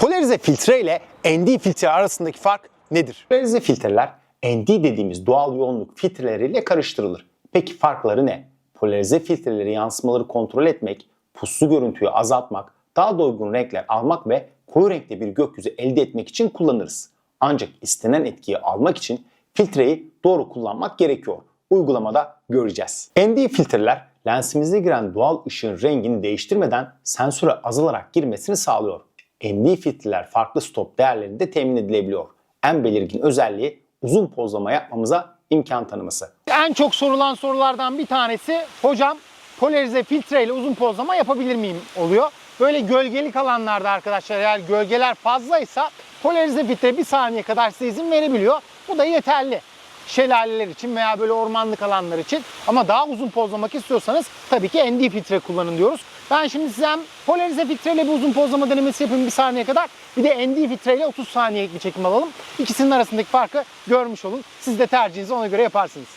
Polarize filtre ile ND filtre arasındaki fark nedir? Polarize filtreler ND dediğimiz doğal yoğunluk filtreleriyle karıştırılır. Peki farkları ne? Polarize filtreleri yansımaları kontrol etmek, puslu görüntüyü azaltmak, daha doygun renkler almak ve koyu renkli bir gökyüzü elde etmek için kullanırız. Ancak istenen etkiyi almak için filtreyi doğru kullanmak gerekiyor. Uygulamada göreceğiz. ND filtreler lensimize giren doğal ışığın rengini değiştirmeden sensöre azalarak girmesini sağlıyor. ND filtreler farklı stop değerlerinde temin edilebiliyor. En belirgin özelliği uzun pozlama yapmamıza imkan tanıması. En çok sorulan sorulardan bir tanesi hocam polarize filtre ile uzun pozlama yapabilir miyim oluyor. Böyle gölgelik alanlarda arkadaşlar eğer gölgeler fazlaysa polarize filtre bir saniye kadar size izin verebiliyor. Bu da yeterli şelaleler için veya böyle ormanlık alanlar için. Ama daha uzun pozlamak istiyorsanız tabii ki ND filtre kullanın diyoruz. Ben şimdi size hem polarize filtreyle bir uzun pozlama denemesi yapayım bir saniye kadar. Bir de ND filtreyle 30 saniyelik bir çekim alalım. İkisinin arasındaki farkı görmüş olun. Siz de tercihinizi ona göre yaparsınız.